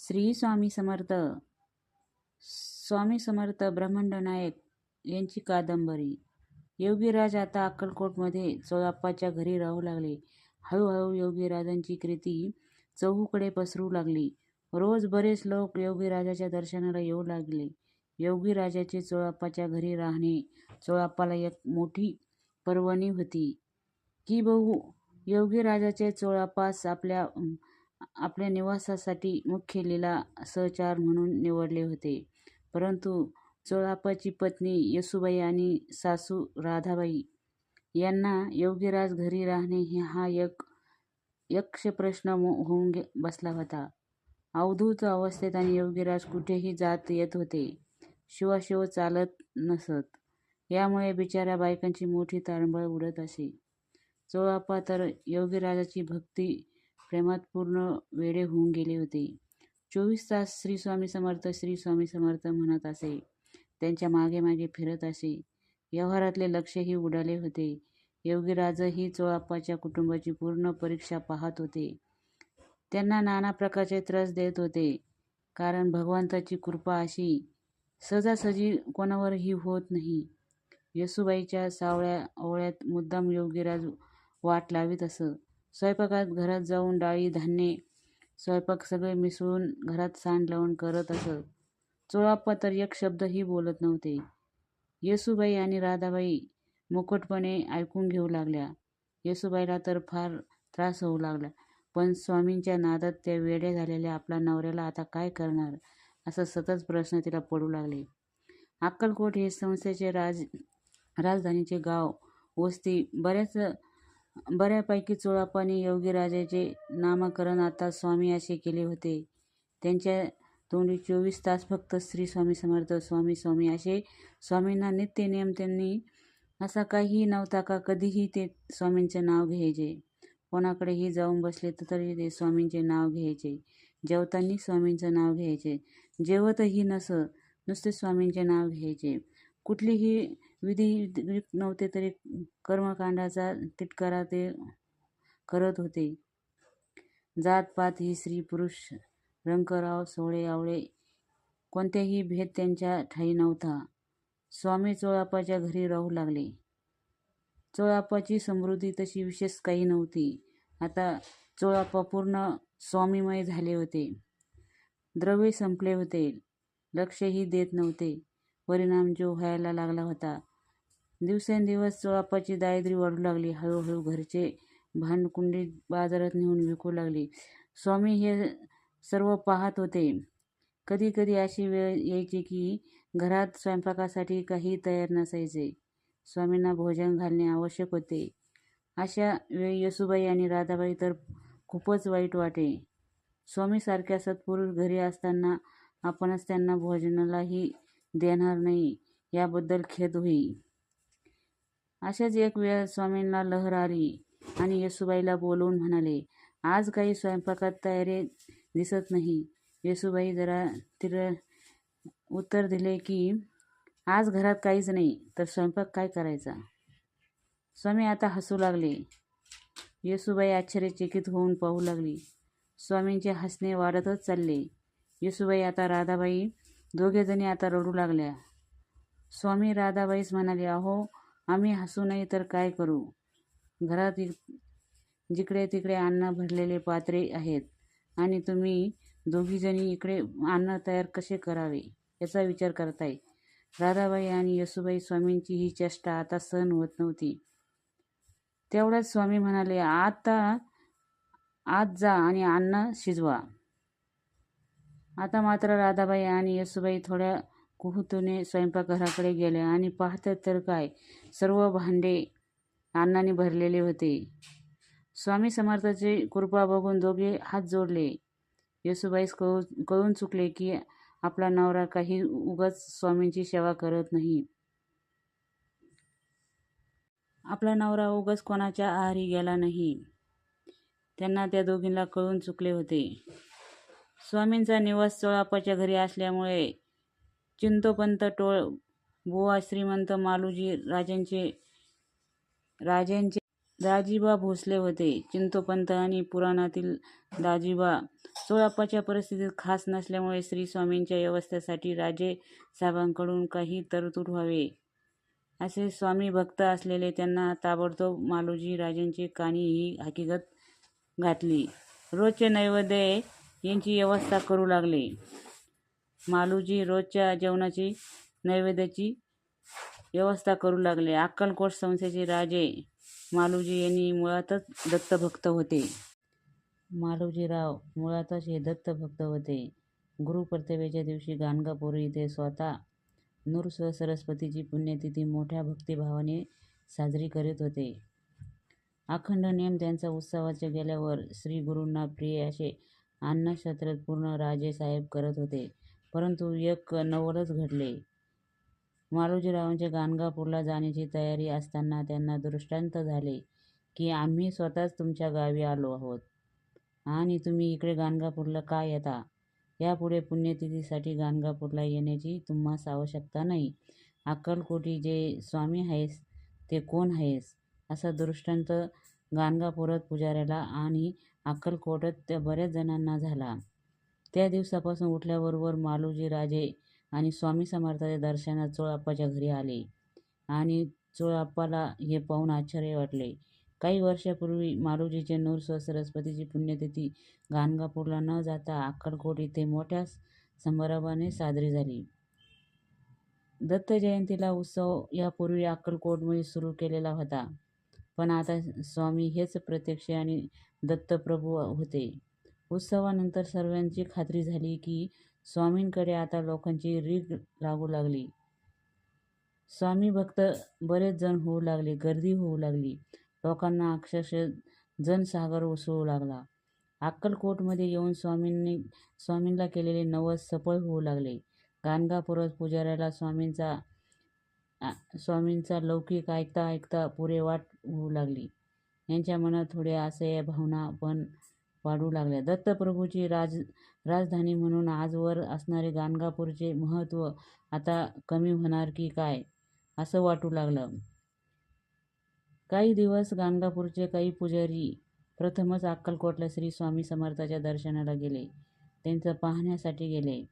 श्री स्वामी समर्थ स्वामी समर्थ ब्रह्मांड नायक यांची कादंबरी. योगीराज आता अक्कलकोटमध्ये चोळाप्पाच्या घरी राहू लागले. हळूहळू योगीराजांची कृती चहूकडे पसरू लागली. रोज बरेच लोक योगीराजाच्या दर्शनाला येऊ लागले. योगीराजाचे चोळाप्पाच्या घरी राहणे चोळाप्पाला एक मोठी पर्वणी होती. की बहू योगीराजाचे चोळाप्पास आपल्या आपल्या निवासासाठी मुख्य लीला सहचार म्हणून निवडले होते. परंतु चोळाप्पाची पत्नी येसुबाई आणि सासू राधाबाई यांना योगीराज घरी राहणे हा एक यक्ष प्रश्न होऊन बसला होता. अवधूत अवस्थेत आणि योगीराज कुठेही जात येत होते. शिवाशिव चालत नसत. यामुळे बिचाऱ्या बायकांची मोठी ताळंबळ उडत असे. चोळाप्पा तर योगीराजाची भक्ती प्रेमात पूर्ण वेडे होऊन गेले होते. चोवीस तास श्री स्वामी समर्थ श्री स्वामी समर्थ म्हणत असे. त्यांच्या मागे मागे फिरत असे. व्यवहारातले लक्षही उडाले होते. योगीराजही चोळाप्पाच्या कुटुंबाची पूर्ण परीक्षा पाहत होते. त्यांना नाना प्रकारचे त्रास देत होते. कारण भगवंताची कृपा अशी सहजासहजी कोणावरही होत नाही. येसूबाईच्या सावळ्या ओवळ्यात मुद्दाम योगीराज वाट लावीत असं. स्वयंपाकात घरात जाऊन डाळी धान्ये स्वयंपाक सगळे मिसळून घरात सांड लावून करत असत. चोळाप्पा तर एक शब्दही बोलत नव्हते. येसूबाई आणि राधाबाई मुकटपणे ऐकून घेऊ लागल्या. येसूबाईला तर फार त्रास होऊ लागला. पण स्वामींच्या नादात त्या वेड्या झालेल्या आपल्या नवऱ्याला आता काय करणार? असा सतत प्रश्न तिला पडू लागले. अक्कलकोट हे संस्थेचे राज राजधानीचे गाव वस्ती बऱ्याच बऱ्यापैकी चोळाप्पाने योगीराजाचे नामकरण आता स्वामी असे केले होते. त्यांच्या तोंडी चोवीस तास फक्त श्री स्वामी समर्थ स्वामी स्वामी असे स्वामींना नित्य नियम त्यांनी असा काहीही नव्हता का कधीही ते स्वामींचे नाव घ्यायचे. कोणाकडेही जाऊन बसले तर तरी ते स्वामींचे नाव घ्यायचे. जेवताना स्वामींचं नाव घ्यायचे. जेवतही नसं नुसते स्वामींचे नाव घ्यायचे. कुठलीही विधी नव्हते तरी कर्मकांडाचा तिटकारा ते करत होते. जातपात ही स्त्री पुरुष रंकराव सोळे आवळे कोणत्याही भेद त्यांच्या ठाई नव्हता. स्वामी चोळाप्पाच्या घरी राहू लागले. चोळाप्पाची समृद्धी तशी विशेष काही नव्हती. आता चोळाप्पा पूर्ण स्वामीमय झाले होते. द्रव्य संपले होते. लक्षही देत नव्हते. परिणाम जो व्हायला लागला होता. दिवसेंदिवस चोळाप्पाची दारिद्र्य वाढू लागली. हळूहळू घरचे भांडकुंडी बाजारात नेऊन विकू लागले. स्वामी हे सर्व पाहत होते. कधी कधी अशी वेळ यायची की घरात स्वयंपाकासाठी काही तयार नसायचे. स्वामींना भोजन घालणे आवश्यक होते. अशा वेळी येसूबाई आणि राधाबाई तर खूपच वाईट वाटे. स्वामीसारख्या सत्पुरुष घरी असताना आपणच त्यांना भोजनालाही देणार नाही याबद्दल खेद होई. अशाच एक वेळ स्वामींना लहर आली आणि येसुबाईला बोलवून म्हणाले आज काही स्वयंपाकात तयारी दिसत नाही. येसुबाई जरा तिर उत्तर दिले की आज घरात काहीच नाही तर स्वयंपाक काय करायचा? स्वामी आता हसू लागले. येसुबाई आश्चर्यचकित होऊन पाहू लागली. स्वामींचे हसणे वाढतच चालले. येसुबाई आता राधाबाई दोघेजणी आता रडू लागल्या. स्वामी राधाबाईच म्हणाले अहो आम्ही हसू नाही तर काय करू? घरात जिकडे तिकडे अन्न भरलेले पात्रे आहेत आणि तुम्ही दोघीजणी इकडे अन्न तयार कसे करावे याचा विचार करताय. राधाबाई आणि येसूबाई स्वामींची ही चेष्टा आता सहन होत नव्हती. तेवढ्याच स्वामी म्हणाले आता आत जा आणि अन्न शिजवा. आता मात्र राधाबाई आणि येसूबाई थोड्या कुहूतूने स्वयंपाकघराकडे गेल्या आणि पाहतात तर काय सर्व भांडे अन्नाने भरलेले होते. स्वामी समर्थाची कृपा बघून दोघे हात जोडले. येसूबाईस कळू कळून चुकले की आपला नवरा काही उगाच स्वामींची सेवा करत नाही. आपला नवरा उगाच कोणाच्या आहारी गेला नाही. त्यांना त्या दोघींना कळून चुकले होते. स्वामींचा निवास चोळापाच्या घरी असल्यामुळे चिंतोपंत टोळ बुवा श्रीमंत मालूजी राजांचे राजांचे दाजीबा भोसले होते. चिंतोपंत आणि पुराणातील दाजीबा चोळाप्पाच्या परिस्थितीत खास नसल्यामुळे श्री स्वामींच्या व्यवस्थेसाठी राजे साहेबांकडून काही तरतूद व्हावे. असे स्वामी भक्त असलेले त्यांना ताबडतोब मालोजी राजांची काणी ही हकीकत घातली. रोजचे नैवेद्य यांची व्यवस्था करू लागले. मालूजी रोजच्या जेवणाची नैवेद्याची व्यवस्था करू लागले. अक्कलकोट संस्थेचे राजे मालूजी यांनी मुळातच दत्तभक्त होते. मालूजीराव मुळातच हे दत्तभक्त होते. गुरुपर्तव्याच्या दिवशी गाणगापूर इथे स्वतः नृस सरस्वतीची पुण्यतिथी मोठ्या भक्तिभावाने साजरी करीत होते. अखंड नेम त्यांचा उत्सवाचे गेल्यावर श्री गुरूंना प्रिय असे अन्नछत्र पूर्ण राजेसाहेब करत होते. परंतु एक नवलच घडले. मालोजीरावांच्या गाणगापूरला जाण्याची तयारी असताना त्यांना दृष्टांत झाले की आम्ही स्वतःच तुमच्या गावी आलो आहोत. आणि तुम्ही इकडे गाणगापूरला का येता? यापुढे पुण्यतिथीसाठी गाणगापूरला येण्याची तुम्हास आवश्यकता नाही. अक्कलकोटी जे स्वामी आहेस ते कोण आहेस? असा दृष्टांत गाणगापुरात पुजाऱ्याला आणि अक्कलकोटात त्या बऱ्याच जणांना झाला. त्या दिवसापासून उठल्याबरोबर मालोजी राजे आणि स्वामी समर्थाच्या दर्शनात चोळाप्पाच्या घरी आले आणि चोळाप्पाला हे पाहून आश्चर्य वाटले. काही वर्षापूर्वी मालोजीचे नूर सरस्वतीची पुण्यतिथी गाणगापूरला न जाता अक्कलकोट इथे मोठ्या समारंभाने साजरी झाली. दत्त जयंतीला उत्सव यापूर्वी अक्कलकोटमध्ये सुरू केलेला होता. पण आता स्वामी हेच प्रत्यक्ष आणि दत्तप्रभू होते. उत्सवानंतर सर्वांची खात्री झाली की स्वामींकडे आता लोकांची रीग लागू लागली. स्वामी भक्त बरेच जण होऊ लागले गर्दी होऊ लागली. लोकांना अक्षरशः जनसागर उसळू लागला. अक्कलकोटमध्ये येऊन स्वामींनी स्वामींना केलेले नवस सफळ होऊ लागले. गाणगापुरात पुजाऱ्याला स्वामींचा स्वामींचा लौकिक ऐकता ऐकता पुरे वाट होऊ लागली. यांच्या मनात थोडे असह्य भावना पण वाढू लागल्या. दत्तप्रभूची राज राजधानी म्हणून आजवर असणारे गाणगापूरचे महत्त्व आता कमी होणार की काय असं वाटू लागलं. काही दिवस गाणगापूरचे काही पुजारी प्रथमच अक्कलकोटला श्री स्वामी समर्थाच्या दर्शनाला गेले. त्यांचं पाहण्यासाठी गेले.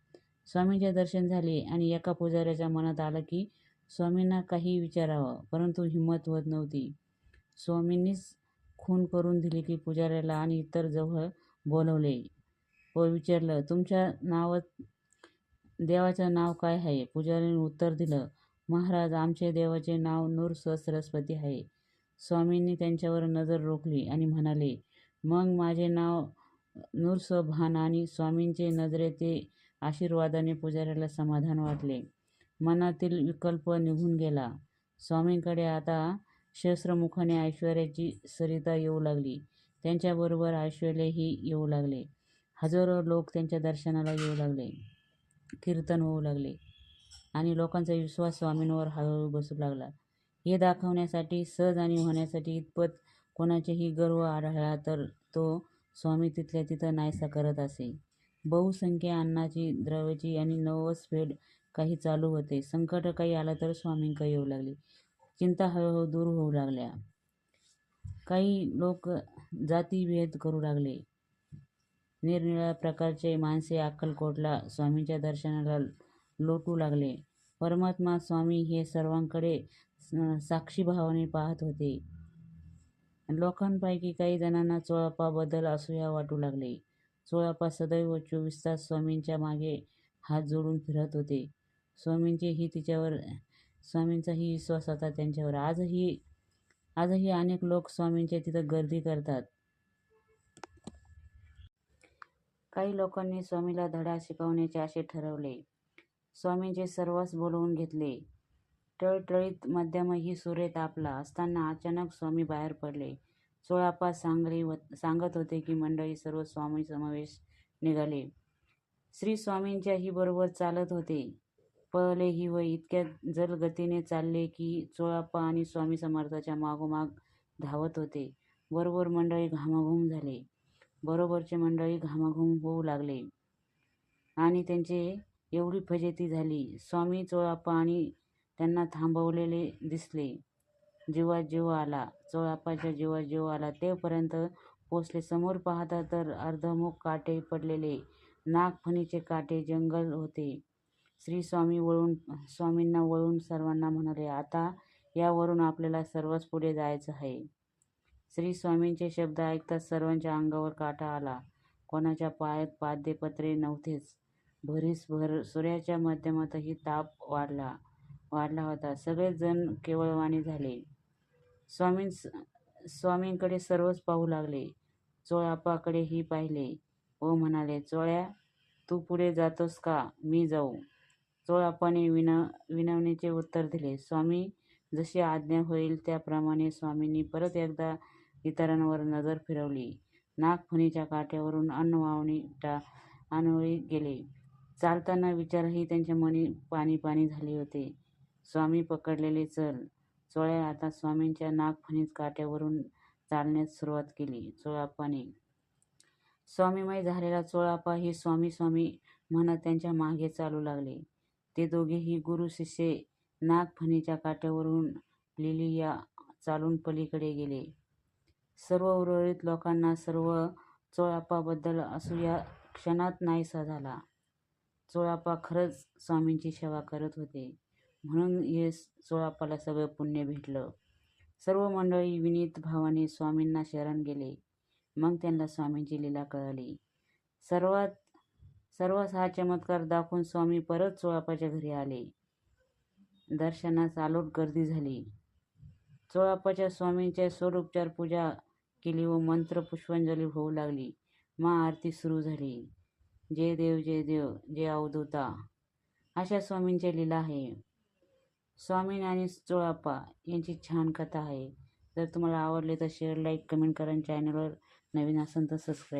स्वामींचे दर्शन झाले आणि एका पुजाऱ्याच्या मनात आलं की स्वामींना काही विचारावं. परंतु हिंमत होत नव्हती. स्वामींनीच खून करून दिली की पुजाऱ्याला आणि इतर जवळ बोलवले. व विचारलं तुमच्या नावात देवाचं नाव काय आहे? पुजाऱ्याने उत्तर दिलं महाराज आमचे देवाचे नाव नूर सरस्वती आहे. स्वामींनी त्यांच्यावर नजर रोखली आणि म्हणाले मग माझे नाव नूरसभान आणि स्वामींचे नजरे ते आशीर्वादाने पुजाऱ्याला समाधान वाटले. मनातील विकल्प निघून गेला. स्वामींकडे आता सहस्रमुखाने ऐश्वर्याची सरिता येऊ लागली. त्यांच्याबरोबर ऐश्वर्यही येऊ लागले. हजारो लोक त्यांच्या दर्शनाला येऊ लागले. कीर्तन होऊ लागले. आणि लोकांचा विश्वास स्वामींवर हळूहळू बसू लागला. हे दाखवण्यासाठी सहज आणि होण्यासाठी इतपत कोणाचेही गर्व आढळला तर तो स्वामी तिथल्या तिथं नाहीसा करत असे. बहुसंख्य अन्नाची द्रव्याची आणि नवस फेड काही चालू होते. संकट काही आलं तर स्वामींका येऊ लागले. चिंता हळूहळू दूर होऊ लागल्या. काही लोक जातीभेद करू लागले. निरनिराळ्या प्रकारचे माणसे अक्कलकोटला स्वामींच्या दर्शनाला लोटू लागले. परमात्मा स्वामी हे सर्वांकडे साक्षीभावाने पाहत होते. लोकांपैकी काही जणांना चोळापाबद्दल असूया वाटू लागले. चोळापा सदैव चोवीस तास स्वामींच्या मागे हात जोडून फिरत होते. स्वामींचेही तिच्यावर स्वामींचाही विश्वास होता त्यांच्यावर. आजही आजही अनेक लोक स्वामींच्या तिथं गर्दी करतात. काही लोकांनी स्वामीला धडा शिकवण्याचे असे ठरवले. स्वामींचे सर्वच बोलवून घेतले. टळटळीत मध्यमही सूर्य तापला असताना अचानक स्वामी बाहेर पडले. चोळाप्पा सांगली सांगत होते की मंडळी सर्व स्वामी समावेश निघाले. श्री स्वामींच्याही बरोबर चालत होते. पळलेही व इतक्या जलगतीने चालले की चोळाप्पा आणि स्वामी समर्थाच्या मागोमाग धावत होते. बरोबर मंडळी घामाघूम झाले. बरोबरचे मंडळी घामाघूम होऊ लागले. आणि त्यांचे एवढी फजेती झाली. स्वामी चोळाप्पा आणि त्यांना थांबवलेले दिसले. जीवात जीव आला चोळाप्पाच्या जीवात जीव आला तेपर्यंत पोचले. समोर पाहता तर अर्धमुख काटे पडलेले नागफणीचे काटे जंगल होते. श्री स्वामी वळून स्वामींना वळून सर्वांना म्हणाले आता यावरून आपल्याला सर्वच पुढे जायचं आहे. श्री स्वामींचे शब्द ऐकताच सर्वांच्या अंगावर काटा आला. कोणाच्या पायात पाद्यपत्रे नव्हतेच. भरीस भर सूर्याच्या माध्यमातही ताप वाढला वाढला होता. सगळेच जण केवळवाणी झाले. स्वामीं स्वामींकडे सर्वच पाहू लागले. चोळापाकडेही पाहिले व म्हणाले चोळ्या तू पुढे जातोस का? मी जाऊ. चोळाप्पाने विना विनवणीचे उत्तर दिले. स्वामी जशी आज्ञा होईल त्याप्रमाणे स्वामींनी परत एकदा इतरांवर नजर फिरवली. नागफणीच्या काठ्यावरून अन्न वावणी टा आनवळी गेले. चालताना विचारही त्यांच्या मनी पाणी पाणी झाले होते. स्वामी पकडलेले चल. चोळ्या आता स्वामींच्या नागफणीत काठ्यावरून चालण्यास सुरुवात केली. चोळाप्पाने स्वामीमय झालेला चोळाप्पा ही स्वामी स्वामी म्हणत त्यांच्या मागे चालू लागले. ते दोघेही गुरु शिष्ये नागफणीच्या काठ्यावरून लिलिया चालून पलीकडे गेले. सर्व उर्वरित लोकांना सर्व चोळाप्पाबद्दल असूया क्षणात नाहीसा झाला. चोळाप्पा खरंच स्वामींची सेवा करत होते. म्हणून हे चोळाप्पाला सगळं पुण्य भेटलं. सर्व मंडळी विनीत भावाने स्वामींना शरण गेले. मग त्यांना स्वामींची लीला कळाली. सर्वात सर्वच हा चमत्कार दाखवून स्वामी परत चोळापाच्या घरी आले. दर्शनास आलोट गर्दी झाली. चोळापाच्या स्वामींच्या षोडोपचार पूजा केली व मंत्र पुष्पांजली होऊ लागली. महाआरती सुरू झाली. जय देव जय देव जय अवधूता. अशा स्वामींच्या लीला आहे. स्वामी आणि चोळाप्पा यांची छान कथा आहे. जर तुम्हाला आवडले तर शेअर लाईक कमेंट करा चॅनलवर नवीन असेल तर सबस्क्राईब